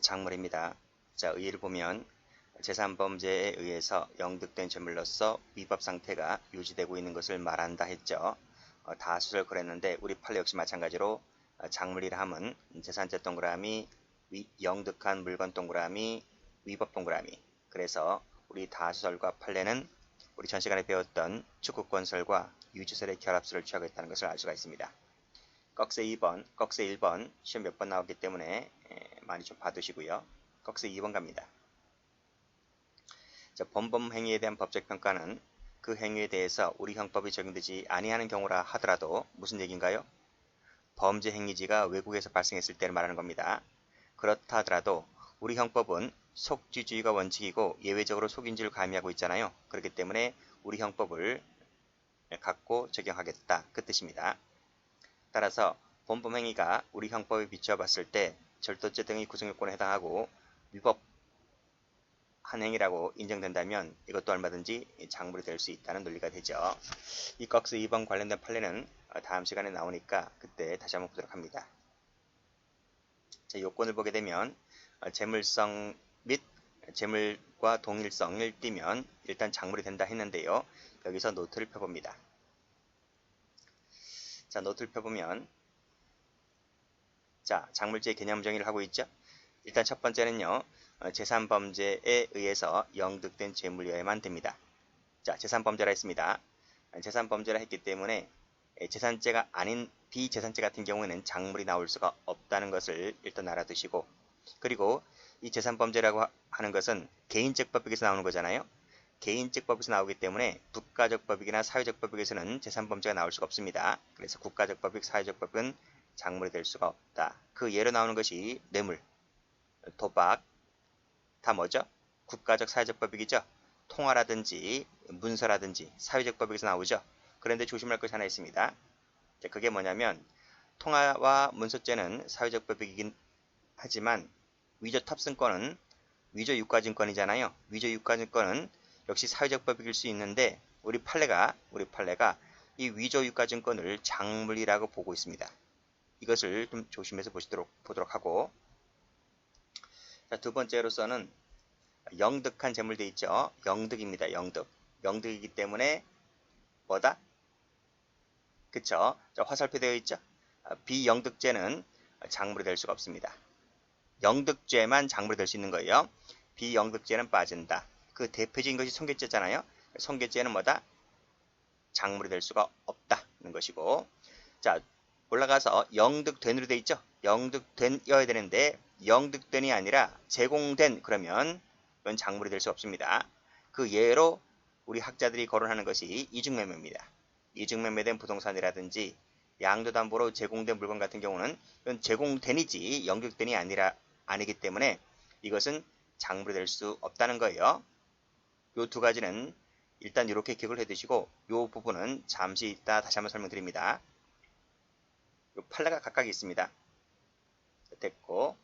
작물입니다. 자, 의의를 보면 재산범죄에 의해서 영득된 재물로서 위법 상태가 유지되고 있는 것을 말한다 했죠. 어, 다수를 그랬는데 우리 판례 역시 마찬가지로 어, 작물이라 함은 재산죄 동그라미, 위, 영득한 물건 동그라미, 위법 동그라미. 그래서 우리 다수설과 판례는 우리 전 시간에 배웠던 축구권설과 유지설의 결합설을 취하고 있다는 것을 알 수가 있습니다. 꺽쇠 2번, 꺽쇠 1번 시험 몇 번 나왔기 때문에 많이 좀 봐두시고요. 꺽쇠 2번 갑니다. 자, 범범 행위에 대한 법적 평가는 그 행위에 대해서 우리 형법이 적용되지 아니하는 경우라 하더라도 무슨 얘기인가요? 범죄 행위지가 외국에서 발생했을 때를 말하는 겁니다. 그렇다 하더라도 우리 형법은 속지주의가 원칙이고 예외적으로 속인지를 가미하고 있잖아요. 그렇기 때문에 우리 형법을 갖고 적용하겠다. 그 뜻입니다. 따라서 범범 행위가 우리 형법에 비추어 봤을 때 절도죄 등의 구성요건에 해당하고 위법 한 행위라고 인정된다면 이것도 얼마든지 장물이 될 수 있다는 논리가 되죠. 이 꺽스 2번 관련된 판례는 다음 시간에 나오니까 그때 다시 한번 보도록 합니다. 자, 요건을 보게 되면 재물성 및 재물과 동일성을 띠면 일단 장물이 된다 했는데요. 여기서 노트를 펴봅니다. 자, 노트를 펴보면 자, 작물죄 개념 정의를 하고 있죠. 일단 첫 번째는요. 어, 재산범죄에 의해서 영득된 재물이어야만 됩니다. 자, 재산범죄라 했습니다. 재산범죄라 했기 때문에 재산죄가 아닌 비재산죄 같은 경우에는 작물이 나올 수가 없다는 것을 일단 알아두시고 그리고 이 재산범죄라고 하는 것은 개인적 법익에서 나오는 거잖아요. 개인적 법에서 나오기 때문에 국가적 법익이나 사회적 법익에서는 재산범죄가 나올 수가 없습니다. 그래서 국가적 법익, 사회적 법익은 작물이 될 수가 없다. 그 예로 나오는 것이 뇌물, 도박, 다 뭐죠? 국가적, 사회적 법익이죠. 통화라든지 문서라든지 사회적 법익에서 나오죠. 그런데 조심할 것이 하나 있습니다. 그게 뭐냐면 통화와 문서죄는 사회적 법익이긴 하지만 위조 탑승권은 위조 유가증권이잖아요. 위조 유가증권은 역시 사회적 법익일 수 있는데 우리 판례가 우리 판례가 이 위조 유가증권을 작물이라고 보고 있습니다. 이것을 좀 조심해서 보시도록 보도록 하고 자, 두 번째로서는 영득한 재물돼 있죠. 영득입니다. 영득. 영득이기 때문에 뭐다? 그쵸? 자, 화살표 되어 있죠? 아, 비영득죄는 작물이 될 수가 없습니다. 영득죄만 작물이 될 수 있는 거예요. 비영득죄는 빠진다. 그 대표적인 것이 성계죄잖아요. 성계죄는 뭐다? 작물이 될 수가 없다는 것이고 자 올라가서 영득된으로 돼 있죠. 영득된이어야 되는데 영득된이 아니라 제공된 그러면 이건 작물이 될 수 없습니다. 그 예로 우리 학자들이 거론하는 것이 이중매매입니다. 이중매매된 부동산이라든지 양도담보로 제공된 물건 같은 경우는 이건 제공된이지 영득된이 아니라 아니기 때문에 이것은 작물이 될 수 없다는 거예요. 요두 가지는 일단 이렇게 기억을 해두시고 요 부분은 잠시 있다 다시 한번 설명드립니다. 요 판례가 각각 있습니다. 됐고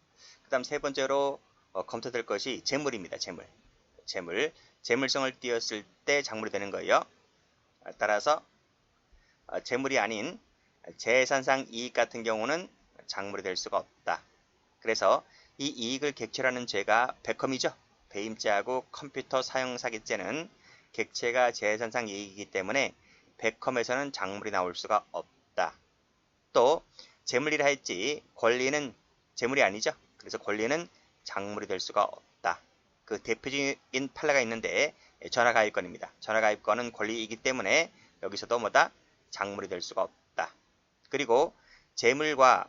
그 다음 세 번째로 어, 검토될 것이 재물입니다. 재물. 재물. 재물성을 띄었을 때 작물이 되는 거예요. 아, 따라서 어, 재물이 아닌 재산상 이익 같은 경우는 작물이 될 수가 없다. 그래서 이 이익을 객체라는 죄가 백컴이죠. 배임죄하고 컴퓨터 사용 사기죄는 객체가 재산상 이익이기 때문에 백컴에서는 작물이 나올 수가 없다. 또 재물이라 했지 권리는 재물이 아니죠. 그래서 권리는 작물이 될 수가 없다. 그 대표적인 판례가 있는데 전화가입권입니다. 전화가입권은 권리이기 때문에 여기서도 뭐다? 작물이 될 수가 없다. 그리고 재물과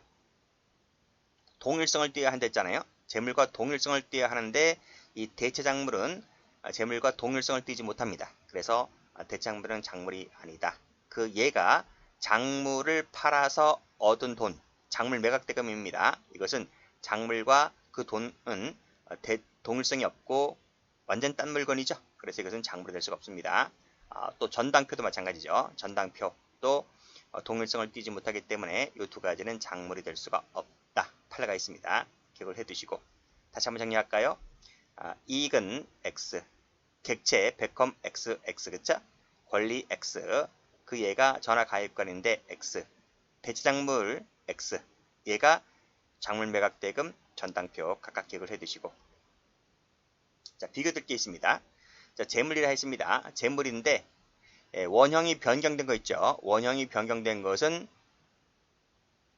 동일성을 띄어야 한다 했잖아요. 재물과 동일성을 띄어야 하는데 이 대체 작물은 재물과 동일성을 띠지 못합니다. 그래서 대체 작물은 작물이 아니다. 그 얘가 작물을 팔아서 얻은 돈, 작물 매각대금입니다. 이것은 작물과 그 돈은 대, 동일성이 없고 완전 딴 물건이죠. 그래서 이것은 작물이 될 수가 없습니다. 아, 또 전당표도 마찬가지죠. 전당표도 어, 동일성을 띠지 못하기 때문에 이 두 가지는 작물이 될 수가 없다. 판례가 있습니다. 기억을 해두시고 다시 한번 정리할까요? 아, 이익은 x, 객체 백컴 x, x 그쵸? 권리 x, 그 얘가 전화 가입권인데 x, 대체작물 x, 얘가 작물 매각 대금 전당표 각각 기억을 해두시고 자 비교될 게 있습니다. 자 재물이라 했습니다. 재물인데 예, 원형이 변경된 거 있죠. 원형이 변경된 것은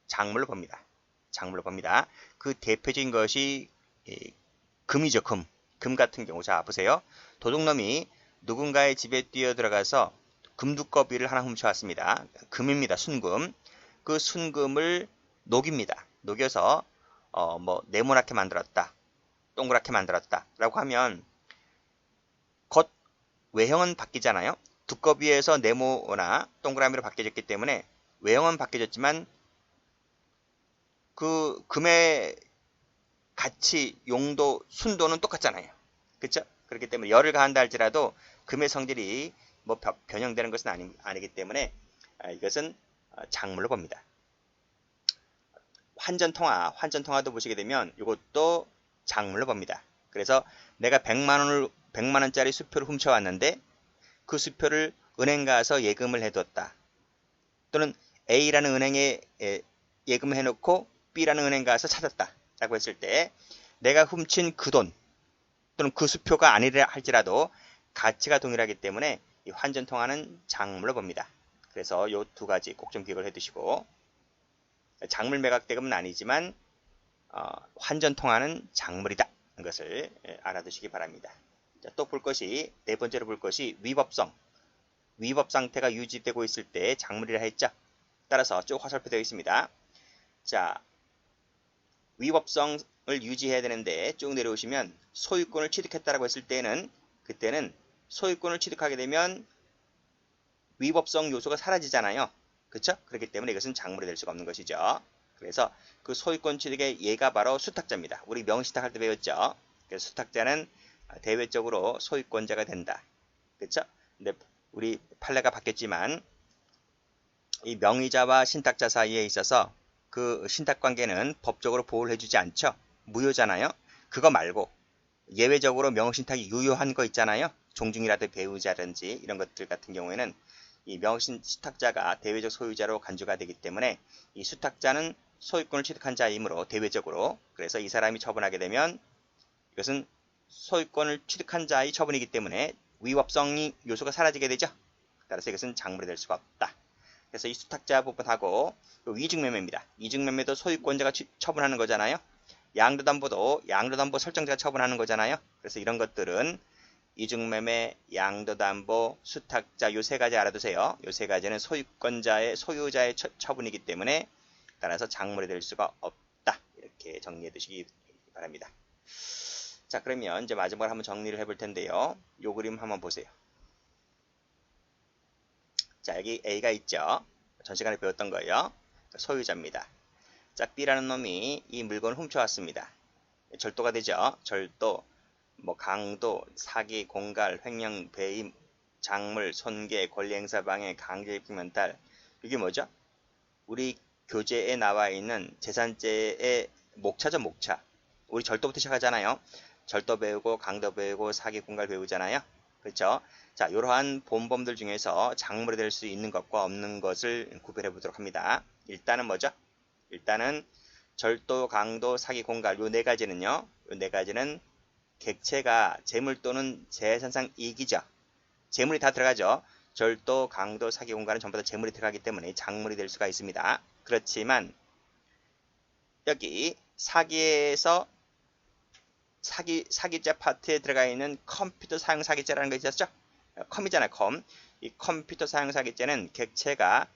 작물로 봅니다. 작물로 봅니다. 그 대표적인 것이 금이죠. 금. 금 같은 경우 자 보세요. 도둑놈이 누군가의 집에 뛰어 들어가서 금두꺼비를 하나 훔쳐왔습니다. 금입니다. 순금. 그 순금을 녹입니다. 녹여서 어, 뭐 네모나게 만들었다. 동그랗게 만들었다. 라고 하면 겉 외형은 바뀌잖아요. 두꺼비에서 네모나 동그라미로 바뀌어졌기 때문에 외형은 바뀌어졌지만 그 금의 가치, 용도, 순도는 똑같잖아요. 그렇죠? 그렇기 때문에 열을 가한다 할지라도 금의 성질이 뭐 변형되는 것은 아니, 아니기 때문에 아, 이것은 어, 작물로 봅니다. 환전통화, 환전통화도 보시게 되면 이것도 작물로 봅니다. 그래서 내가 100만 원을 100만 원짜리 수표를 훔쳐왔는데 그 수표를 은행 가서 예금을 해뒀다. 또는 A라는 은행에 예금을 해놓고 B라는 은행 가서 찾았다. 라고 했을 때 내가 훔친 그 돈 또는 그 수표가 아니라 할지라도 가치가 동일하기 때문에 이 환전 통화는 작물로 봅니다. 그래서 이 두 가지 꼭 좀 기억을 해두시고 작물 매각 대금은 아니지만 어, 환전 통화는 작물이다. 것을 알아두시기 바랍니다. 또 볼 것이 네 번째로 볼 것이 위법성. 위법 상태가 유지되고 있을 때 작물이라 했죠. 따라서 쭉 화살표 되어 있습니다. 자, 위법성을 유지해야 되는데 쭉 내려오시면 소유권을 취득했다라고 했을 때는 그때는 소유권을 취득하게 되면 위법성 요소가 사라지잖아요. 그렇죠? 그렇기 때문에 이것은 작물이 될 수가 없는 것이죠. 그래서 그 소유권 취득의 예가 바로 수탁자입니다. 우리 명시탁 할 때 배웠죠. 그래서 수탁자는 대외적으로 소유권자가 된다. 그렇죠? 근데 우리 판례가 바뀌었지만 이 명의자와 신탁자 사이에 있어서 그 신탁 관계는 법적으로 보호를 해주지 않죠. 무효잖아요. 그거 말고 예외적으로 명신탁이 유효한 거 있잖아요. 종중이라든 배우자든지 이런 것들 같은 경우에는 이 명신 수탁자가 대외적 소유자로 간주가 되기 때문에 이 수탁자는 소유권을 취득한 자이므로 대외적으로 그래서 이 사람이 처분하게 되면 이것은 소유권을 취득한 자의 처분이기 때문에 위법성이 요소가 사라지게 되죠. 따라서 이것은 작물이 될 수가 없다. 그래서 이 수탁자 부분하고 그 위증매매입니다. 위증매매도 소유권자가 처분하는 거잖아요. 양도담보도 양도담보 설정자가 처분하는 거잖아요. 그래서 이런 것들은 이중매매, 양도담보, 수탁자 요 세 가지 알아두세요. 요 세 가지는 소유권자의 소유자의 처, 분이기 때문에 따라서 작물이 될 수가 없다. 이렇게 정리해 두시기 바랍니다. 자 그러면 이제 마지막으로 한번 정리를 해 볼 텐데요. 요 그림 한번 보세요. 자 여기 A가 있죠. 전 시간에 배웠던 거예요. 소유자입니다. 자 B라는 놈이 이 물건을 훔쳐왔습니다. 절도가 되죠. 절도, 뭐 강도, 사기, 공갈, 횡령, 배임, 작물, 손괴, 권리행사 방해, 강제입금 면탈 이게 뭐죠? 우리 교재에 나와 있는 재산죄의 목차죠 목차. 우리 절도부터 시작하잖아요. 절도 배우고 강도 배우고 사기 공갈 배우잖아요. 그렇죠? 자, 이러한 본범들 중에서 작물이 될 수 있는 것과 없는 것을 구별해 보도록 합니다. 일단은 뭐죠? 일단은 절도, 강도, 사기, 공갈 요 네 가지는요. 요 네 가지는 객체가 재물 또는 재산상 이익이죠. 재물이 다 들어가죠. 절도, 강도, 사기, 공갈은 전부 다 재물이 들어가기 때문에 작물이 될 수가 있습니다. 그렇지만 여기 사기에서 사기, 사기자 파트에 들어가 있는 컴퓨터 사용 사기죄라는 거 있었죠? 컴이잖아요, 컴. 이 컴퓨터 사용 사기죄는 객체가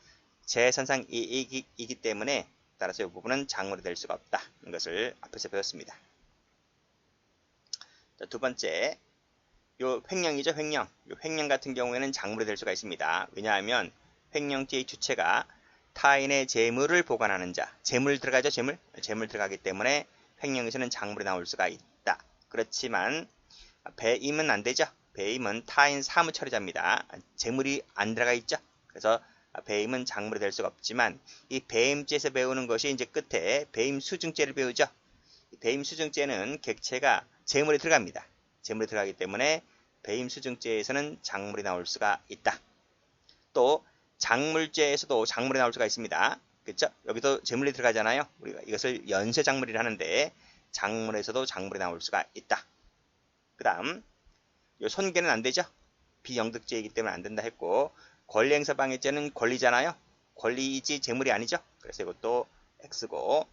재산상 이익이기 때문에 따라서 이 부분은 작물이 될 수가 없다. 이것을 앞에서 배웠습니다. 자, 두 번째, 요 횡령이죠, 횡령. 요 횡령 같은 경우에는 작물이 될 수가 있습니다. 왜냐하면 횡령죄의 주체가 타인의 재물을 보관하는 자, 재물 들어가죠, 재물? 재물 들어가기 때문에 횡령에서는 작물이 나올 수가 있다. 그렇지만 배임은 안 되죠. 배임은 타인 사무처리자입니다. 재물이 안 들어가 있죠. 그래서 배임은 작물이 될 수가 없지만 이 배임죄에서 배우는 것이 이제 끝에 배임 수증죄를 배우죠. 배임 수증죄는 객체가 재물이 들어갑니다. 재물이 들어가기 때문에 배임 수증죄에서는 작물이 나올 수가 있다. 또 작물죄에서도 작물이 나올 수가 있습니다. 그렇죠? 여기도 재물이 들어가잖아요. 우리가 이것을 연쇄 작물이라 하는데 작물에서도 작물이 나올 수가 있다. 그 다음 요 손괴는 안 되죠. 비영득죄이기 때문에 안 된다 했고 권리행사 방해죄는 권리잖아요. 권리이지 재물이 아니죠. 그래서 이것도 X고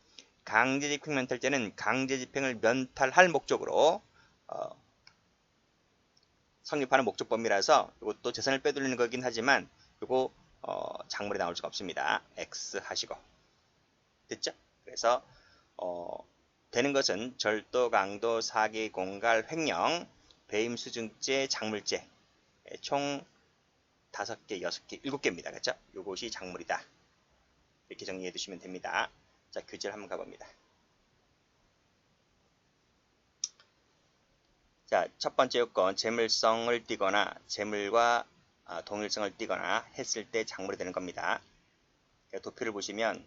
강제집행 면탈죄는 강제집행을 면탈할 목적으로 어, 성립하는 목적범위라서 이것도 재산을 빼돌리는 거긴 하지만 이거 어, 작물이 나올 수가 없습니다. X 하시고 됐죠? 그래서 어, 되는 것은 절도, 강도, 사기, 공갈, 횡령, 배임, 수증죄, 작물죄 예, 총 5개, 6개, 7개입니다. 그렇죠? 이것이 작물이다. 이렇게 정리해 두시면 됩니다. 자, 교재를 한번 가봅니다. 자, 첫 번째 요건, 재물성을 띠거나 재물과 아, 동일성을 띠거나 했을 때 작물이 되는 겁니다. 도표를 보시면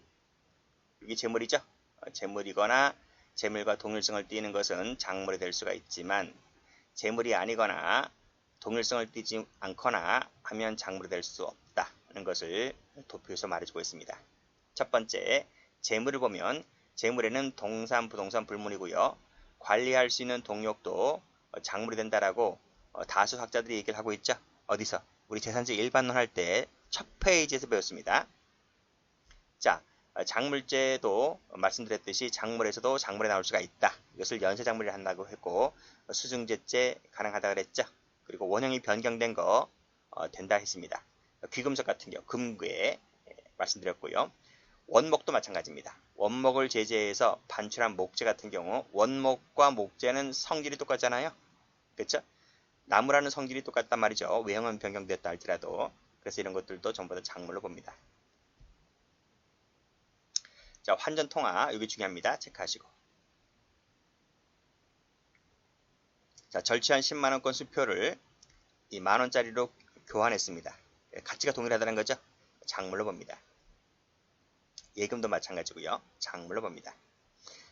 여기 재물이죠. 어, 재물이거나 재물과 동일성을 띠는 것은 작물이 될 수가 있지만 재물이 아니거나 동일성을 띠지 않거나 하면 작물이 될 수 없다는 것을 도표에서 말해주고 있습니다. 첫 번째, 재물을 보면 재물에는 동산, 부동산, 불문이고요. 관리할 수 있는 동력도 작물이 된다라고 어, 다수 학자들이 얘기를 하고 있죠. 어디서? 우리 재산제 일반론 할 때 첫 페이지에서 배웠습니다. 자, 어, 작물제도 말씀드렸듯이 작물에서도 작물에 나올 수가 있다. 이것을 연쇄작물을 한다고 했고 수증제제 가능하다 그랬죠. 그리고 원형이 변경된 거 어, 된다 했습니다. 귀금속 같은 경우 금괴 예, 말씀드렸고요. 원목도 마찬가지입니다. 원목을 제재해서 반출한 목재 같은 경우 원목과 목재는 성질이 똑같잖아요. 그렇죠? 나무라는 성질이 똑같단 말이죠. 외형은 변경됐다 할지라도 그래서 이런 것들도 전부 다 작물로 봅니다. 자, 환전 통화 여기 중요합니다. 체크하시고. 자, 절취한 10만원권 수표를 이 만원짜리로 교환했습니다. 가치가 동일하다는 거죠. 작물로 봅니다. 예금도 마찬가지고요. 작물로 봅니다.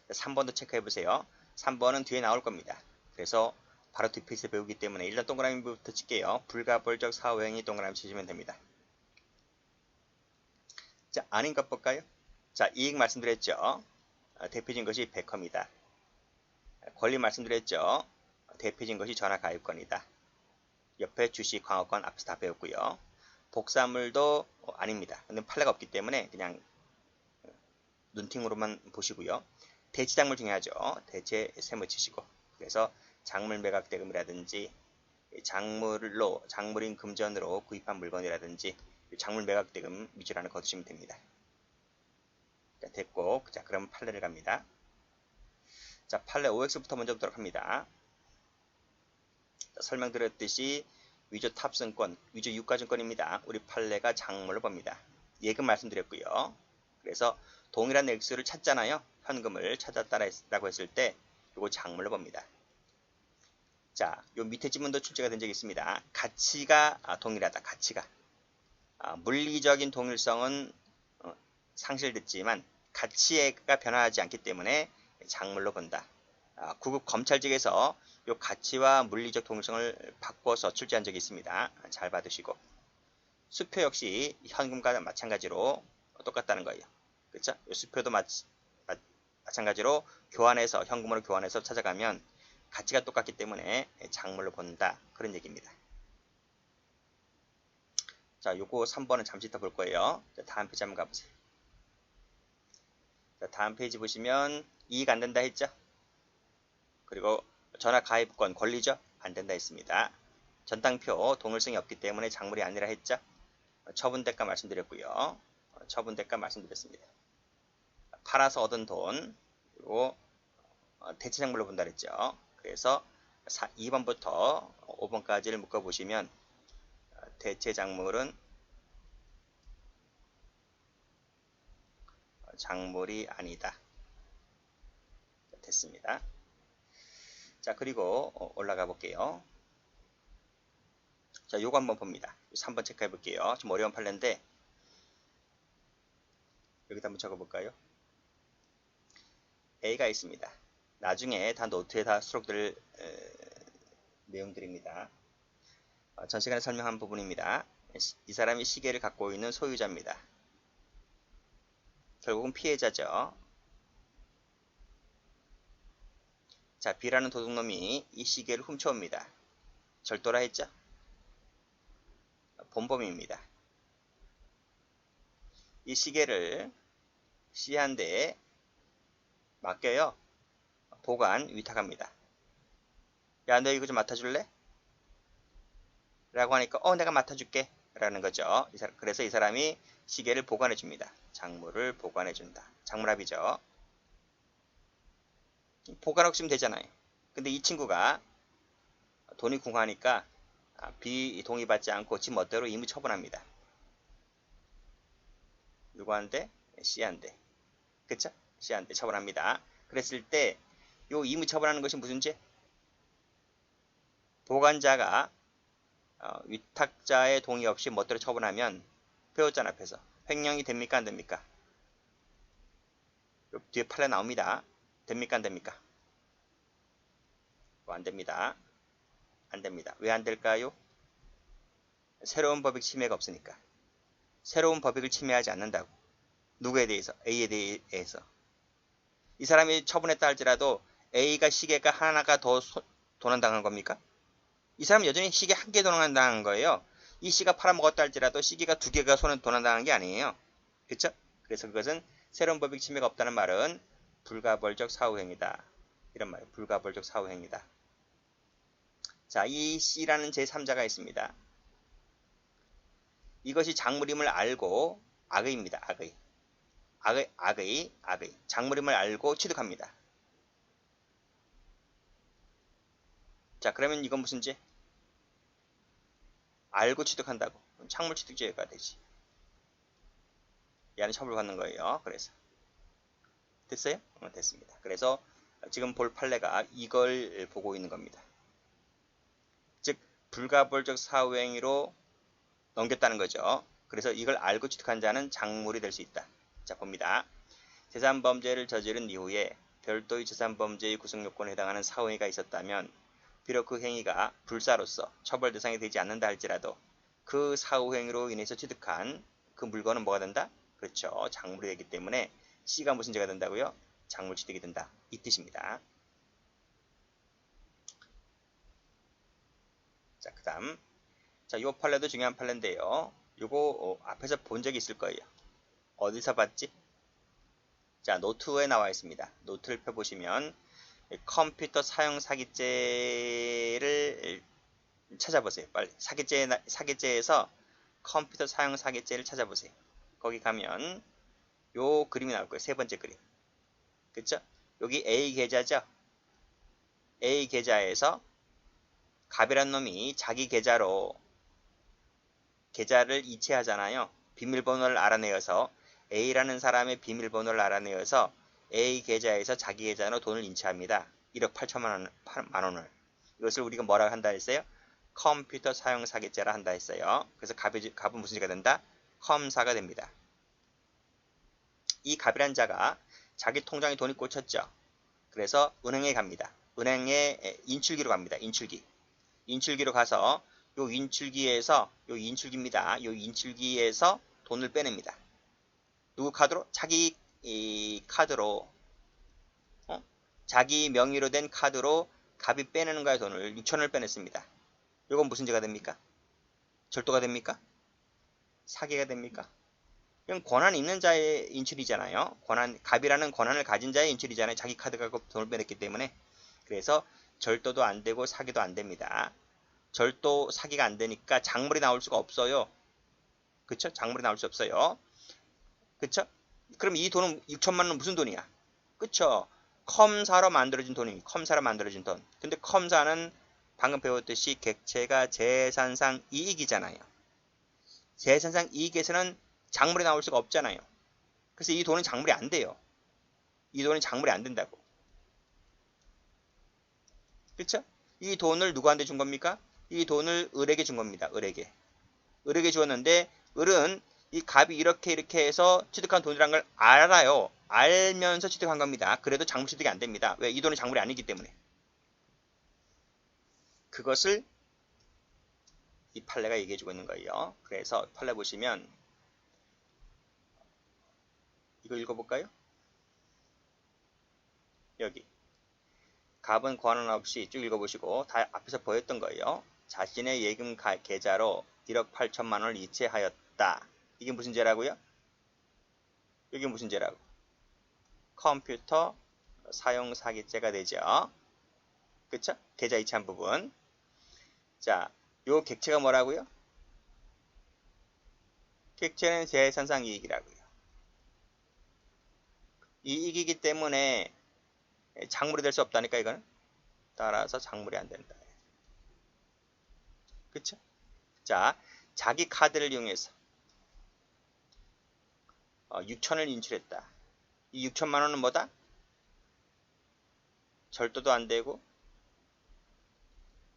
3번도 체크해 보세요. 3번은 뒤에 나올 겁니다. 그래서 바로 뒷페이지에 배우기 때문에 일단 동그라미부터 칠게요. 불가벌적 사후행이 동그라미 치시면 됩니다. 자, 아닌 것 볼까요? 자, 이익 말씀드렸죠. 어, 대표적인 것이 백컴이다. 권리 말씀드렸죠. 대표적인 것이 전화가입권이다. 옆에 주식, 광업권 앞에서 다 배웠고요. 복사물도 어, 아닙니다. 근데 판례가 없기 때문에 그냥 눈팅으로만 보시고요. 대치 작물 중요하죠. 대체 세무 치시고 그래서 작물 매각 대금이라든지 작물로 작물인 금전으로 구입한 물건이라든지 작물 매각 대금 하나 거두시면 됩니다. 자, 됐고 자 그럼 판례를 갑니다. 자 판례 OX부터 먼저 보도록 합니다. 자, 설명드렸듯이 위조 탑승권, 위조 유가증권입니다. 우리 판례가 작물로 봅니다. 예금 말씀드렸고요. 그래서 동일한 액수를 찾잖아요. 현금을 찾았다라고 했을 때 이거 작물로 봅니다. 자, 요 밑에 지문도 출제가 된 적이 있습니다. 가치가 아, 동일하다. 가치가 아, 물리적인 동일성은 어, 상실됐지만 가치가 변화하지 않기 때문에 작물로 본다. 아, 구급 검찰직에서 요 가치와 물리적 동일성을 바꿔서 출제한 적이 있습니다. 잘 받으시고 수표 역시 현금과 마찬가지로 똑같다는 거예요. 그렇죠? 수표도 마, 마, 마찬가지로 교환해서 현금으로 교환해서 찾아가면 가치가 똑같기 때문에 작물로 본다 그런 얘기입니다. 자, 요거 3번은 잠시 이따 볼 거예요. 자, 다음 페이지 한번 가보세요. 자, 다음 페이지 보시면 이익 안 된다 했죠? 그리고 전화 가입권 권리죠? 안 된다 했습니다. 전당표 동일성이 없기 때문에 작물이 아니라 했죠? 처분 대가 말씀드렸고요. 처분 대가 말씀드렸습니다. 팔아서 얻은 돈 그리고 어, 대체작물로 그랬죠. 그래서 2번부터 5번까지를 묶어보시면 어, 대체작물은 작물이 아니다. 됐습니다. 자 그리고 어, 올라가 볼게요. 자 요거 한번 봅니다. 3번 체크해 볼게요. 좀 어려운 판례인데 여기다 한번 적어볼까요? A가 있습니다. 나중에 다 노트에 다 수록될 에, 내용들입니다. 어, 전 시간에 설명한 부분입니다. 이 사람이 시계를 갖고 있는 소유자입니다. 결국은 피해자죠. 자, B라는 도둑놈이 이 시계를 훔쳐옵니다. 절도라 했죠? 본범입니다. 이 시계를 C한테 맡겨요. 보관, 위탁합니다. 야, 너 이거 좀 맡아줄래? 라고 하니까, 어, 내가 맡아줄게. 라는 거죠. 그래서 이 사람이 시계를 보관해 줍니다. 작물을 보관해 준다. 작물합이죠. 보관하고 쓰면 되잖아요. 근데 이 친구가 돈이 궁하니까 비동의받지 않고 지 멋대로 임의 처분합니다. 누구한테? C한테. 그쵸? C한테 처분합니다. 그랬을 때 요 임의 처분하는 것이 무슨 죄? 보관자가 어, 위탁자의 동의 없이 멋대로 처분하면 배웠잖아 앞에서 횡령이 됩니까 안 됩니까? 뒤에 판례 나옵니다. 됩니까 안 됩니까? 뭐안 됩니다. 안 됩니다. 왜 안 될까요? 새로운 법익 침해가 없으니까. 새로운 법익을 침해하지 않는다고. 누구에 대해서? A에 대해서. 이 사람이 처분했다 할지라도 A가 시계가 하나가 더 도난당한 겁니까? 이 사람은 여전히 시계 한 개 도난당한 거예요. 이 씨가 팔아먹었다 할지라도 시계가 두 개가 손에 도난당한 게 아니에요. 그쵸? 그래서 그것은 새로운 법익 침해가 없다는 말은 불가벌적 사후행위다. 이런 말, 불가벌적 사후행위다. 자, 이 C라는 제3자가 있습니다. 이것이 작물임을 알고 악의입니다. 악의. 악의, 악의, 악의. 작물임을 알고 취득합니다. 자, 그러면 이건 무슨 죄? 알고 취득한다고. 작물 취득죄가 되지. 얘는 처벌 받는 거예요. 그래서. 됐어요? 어, 됐습니다. 그래서 지금 볼 판례가 이걸 보고 있는 겁니다. 즉 불가벌적 사후행위로 넘겼다는 거죠. 그래서 이걸 알고 취득한 자는 작물이 될 수 있다. 자 봅니다. 재산범죄를 저지른 이후에 별도의 재산범죄의 구성요건에 해당하는 사후행위가 있었다면 비록 그 행위가 불사로서 처벌 대상이 되지 않는다 할지라도 그 사후행위로 인해서 취득한 그 물건은 뭐가 된다? 그렇죠. 작물이 되기 때문에 C가 무슨 죄가 된다고요? 작물 취득이 된다. 이 뜻입니다. 자, 그 다음. 자, 요 판례도 중요한 판례인데요. 요거 어, 앞에서 본 적이 있을 거예요. 어디서 봤지? 자, 노트에 나와 있습니다. 노트를 펴보시면 컴퓨터 사용 사기죄를 찾아보세요. 빨리. 사기죄, 사기죄에서 컴퓨터 사용 사기죄를 찾아보세요. 거기 가면 요 그림이 나올 거예요. 세 번째 그림. 그쵸? 여기 A 계좌죠? A 계좌에서 갑이란 놈이 자기 계좌로 계좌를 이체하잖아요. 비밀번호를 알아내어서 A라는 사람의 비밀번호를 알아내어서 A 계좌에서 자기 계좌로 돈을 인체합니다. 1억 8천만 원, 을 이것을 우리가 뭐라고 한다 했어요? 컴퓨터 사용 사기죄라 한다 했어요. 그래서 갑이, 갑은 무슨 죄가 된다? 컴사가 됩니다. 이 갑이란 자가 자기 통장에 돈이 꽂혔죠. 그래서 은행에 갑니다. 은행에 인출기로 갑니다. 인출기. 인출기로 가서 요 인출기에서 요 인출기입니다. 요 인출기에서 돈을 빼냅니다. 누구 카드로? 자기 카드로 어? 자기 명의로 된 카드로 갑이 빼내는 거야 돈을 6천을 빼냈습니다. 이건 무슨 죄가 됩니까? 절도가 됩니까? 사기가 됩니까? 이건 권한 있는 자의 인출이잖아요. 권한 갑이라는 권한을 가진 자의 인출이잖아요. 자기 카드 갖고 돈을 빼냈기 때문에 그래서 절도도 안 되고 사기도 안 됩니다. 절도 사기가 안 되니까 작물이 나올 수가 없어요. 그쵸? 작물이 나올 수 없어요. 그쵸? 그럼 이 돈은 6천만 원 무슨 돈이야? 그쵸? 컴사로 만들어진 돈이 컴사로 만들어진 돈. 근데 컴사는 방금 배웠듯이 객체가 재산상 이익이잖아요. 재산상 이익에서는 작물이 나올 수가 없잖아요. 그래서 이 돈은 작물이 안 돼요. 이 돈은 작물이 안 된다고. 그렇죠? 이 돈을 누구한테 준 겁니까? 이 돈을 을에게 준 겁니다. 을에게. 을에게 주었는데 을은 이 갑이 이렇게 이렇게 해서 취득한 돈이란 걸 알아요. 알면서 취득한 겁니다. 그래도 작물 취득이 안 됩니다. 왜? 이 돈은 작물이 아니기 때문에. 그것을 이 판례가 얘기해주고 있는 거예요. 그래서 판례 보시면 이거 읽어볼까요? 여기 갑은 권한 없이 쭉 읽어보시고 다 앞에서 보였던 거예요. 자신의 예금 가- 계좌로 1억 8천만 원을 이체하였다. 이게 무슨 죄라고요? 이게 무슨 죄라고? 컴퓨터 사용 사기죄가 되죠. 그쵸? 계좌 이체한 부분. 자, 요 객체가 뭐라고요? 객체는 재산상 이익이라고요. 이익이기 때문에 작물이 될 수 없다니까 이거는. 따라서 작물이 안 된다. 그쵸? 자, 자기 카드를 이용해서 어, 6천을 인출했다. 이 6천만 원은 뭐다? 절도도 안 되고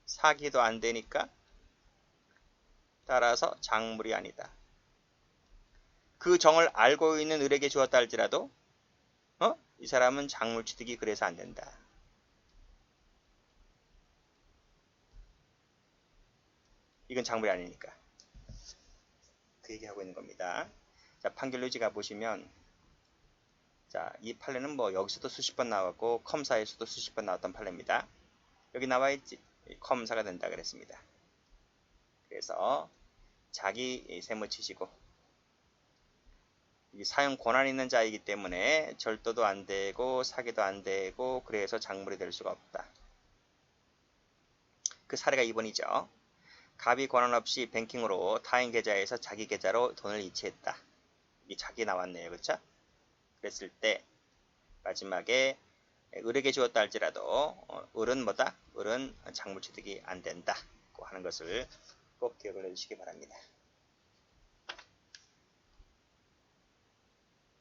사기도 안 되니까 따라서 작물이 아니다. 그 정을 알고 있는 을에게 주었다 할지라도 어? 이 사람은 작물 취득이 그래서 안 된다. 이건 작물이 아니니까. 그 얘기하고 있는 겁니다. 자, 판결유지 가 보시면 자, 이 판례는 뭐 여기서도 수십 번 나왔고 컴사에서도 수십 번 나왔던 판례입니다. 여기 나와 있지. 컴사가 된다 그랬습니다. 그래서 자기 세무 치시고 이 사용 권한 있는 자이기 때문에 절도도 안 되고 사기도 안 되고 그래서 작물이 될 수가 없다. 그 사례가 2번이죠. 갑이 권한 없이 뱅킹으로 타인 계좌에서 자기 계좌로 돈을 이체했다. 이 자기 나왔네요. 그렇죠? 그랬을 때 마지막에 을에게 주었다 할지라도 어, 을은 뭐다? 을은 작물 취득이 안 된다. 고 하는 것을 꼭 기억을 해주시기 바랍니다.